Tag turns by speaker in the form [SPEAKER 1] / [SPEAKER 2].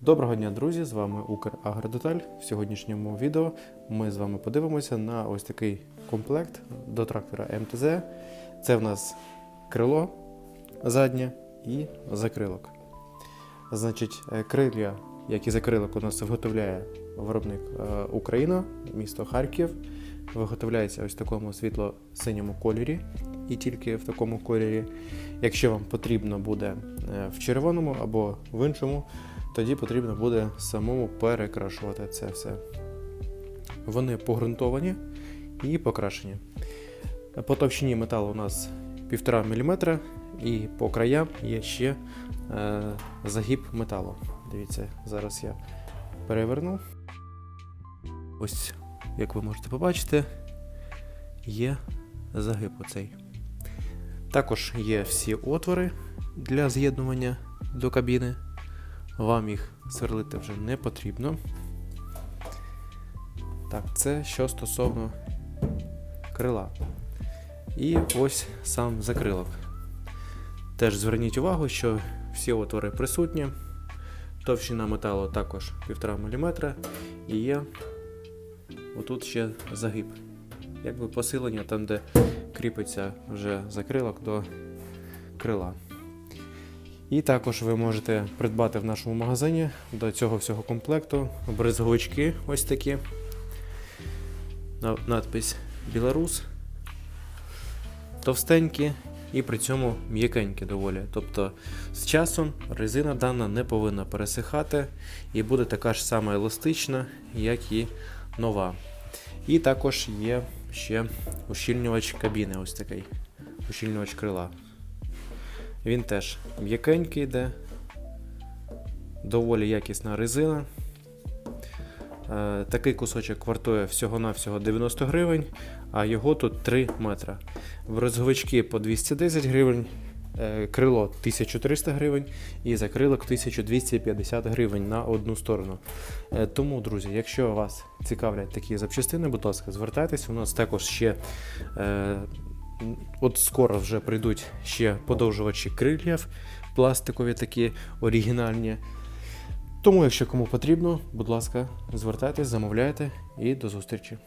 [SPEAKER 1] Доброго дня, друзі! З вами Украгродеталь. В сьогоднішньому відео ми з вами подивимося на ось такий комплект до трактора МТЗ. Це в нас крило заднє і закрилок. Значить, е, крилля, як і закрилок, у нас виготовляє виробник е, Україна, місто Харків. Виготовляється ось в такому світло-синьому кольорі і тільки в такому кольорі. Якщо вам потрібно буде е, в червоному або в іншому, тоді потрібно буде самому перекрашувати це все. Вони погрунтовані і покрашені. По товщині металу у нас 1,5 мм, і по краям є ще е, загиб металу. Дивіться, зараз я переверну. Ось, як ви можете побачити, є загиб оцей. Також є всі отвори для з'єднування до кабіни. Вам їх сверлити вже не потрібно. Так, це що стосовно крила. І ось сам закрилок. Теж зверніть увагу, що всі отвори присутні. Товщина металу також 1,5 мм. І є отут ще загиб. Якби посилення там, де кріпиться вже закрилок до крила. І також ви можете придбати в нашому магазині до цього всього комплекту бризговички ось такі. Надпись Білорус. Товстенькі і при цьому м'якенькі доволі. Тобто з часом резина дана не повинна пересихати і буде така ж сама еластична, як і нова. І також є ще ущільнювач кабіни, ось такий ущільнювач крила. Він теж м'якенький йде, доволі якісна резина. Е, такий кусочок вартує всього-навсього 90 гривень, а його тут 3 метра. Брозговички по 210 гривень, е, крило 1300 гривень і закрилок 1250 гривень на одну сторону. Е, тому, друзі, якщо вас цікавлять такі запчастини, будь ласка, звертайтесь. У нас також ще. От скоро вже прийдуть ще подовжувачі крильів, пластикові такі оригінальні. Тому, якщо кому потрібно, будь ласка, звертайтесь, замовляйте і до зустрічі.